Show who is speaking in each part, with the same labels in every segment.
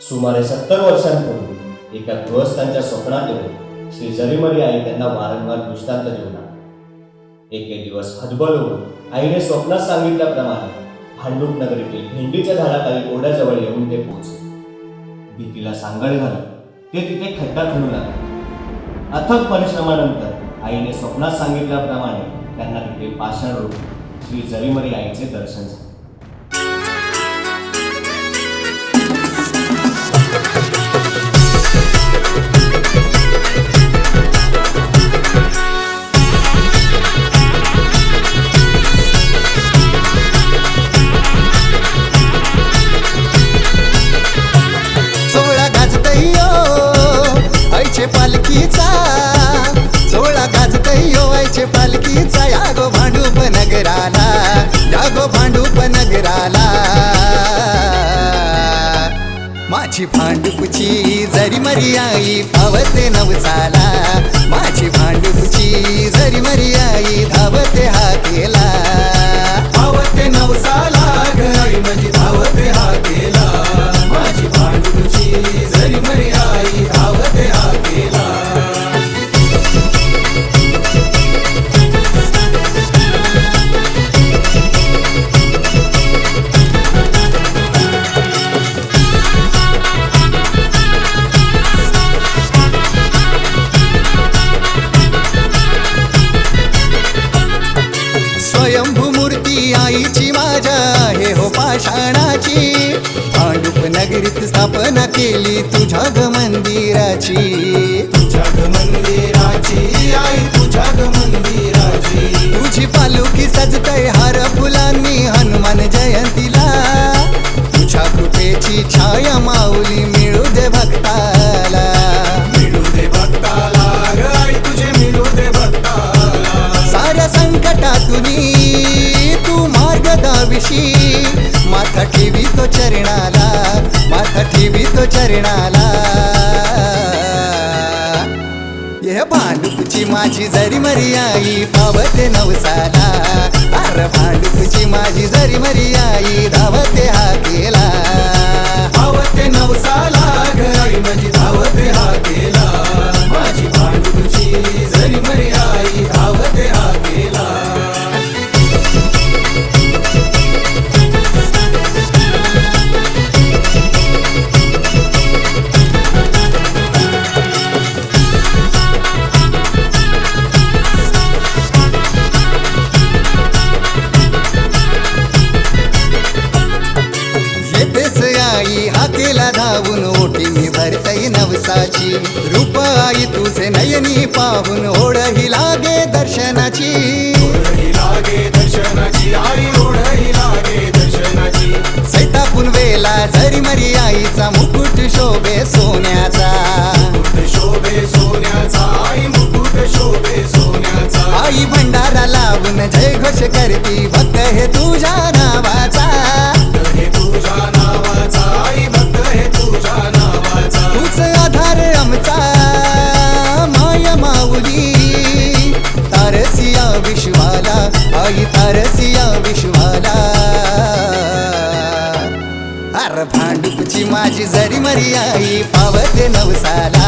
Speaker 1: सुमारे सत्तर वर्षांपूर्वी एका गृहस्थांच्या स्वप्नात येऊन श्री जरीमरी आई त्यांना वारंवार दृष्टांत देऊन आली. एके दिवस हतबल होऊन आईने स्वप्नात सांगितल्याप्रमाणे भांडूप नगरीतील भेंडीच्या झाडाखाली ओढ्याजवळ येऊन ते पोहोचले. भीतीला सांगड घालून ते तिथे खड्डा खणू लागले. अथक परिश्रमानंतर आईने स्वप्नात सांगितल्याप्रमाणे त्यांना तिथे पाषाण रूप श्री जरीमरी आईचे दर्शन झाले.
Speaker 2: नगराला जागो भांडूप नगराला. माझी भांडूपची जरी मरी आई धावते नवसाला माझी भांडूपची जरी मरी आई शंभूमूर्ती मूर्ती आईची माझ्या हे हो पाषाणाची. पांडुप नगरीत स्थापना केली तुझ्या ग मंदिराची मार्ग माथा ठेवी तो चरणाला माथा ठेवी तो चरणाला. ये भांडुपची माझी जरी मरी आई पावते नवसाला. अरे भांडुपची माझी जरी मरी आई नवसाची रूप आई तुझे नयनी पाहून ओढही लागे दर्शनाची. लागे दर्शनाची आई ओढही लागे दर्शनाची. सैतापून वेला झरी मरी आईचा मुकुट शोभे सोन्याचा. शोभे सोन्याचा आई मुकुट शोभे सोन्याचा. आई भंडारा लावून जय घोष करती. माझी जरी मरी आई पावते नवसाला.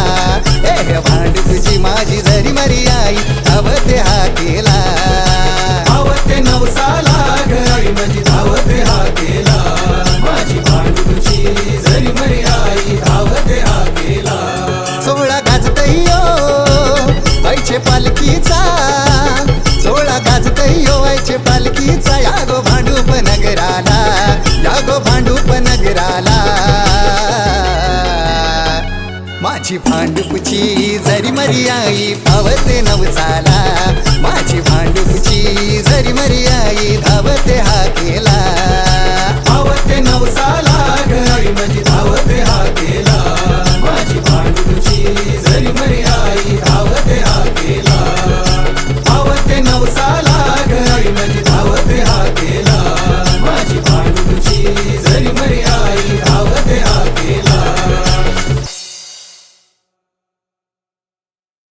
Speaker 2: ए तुझी माझी जरी मरी आई पावते हा माझी भांडूपची जरी मरी आई पावते नवसाला.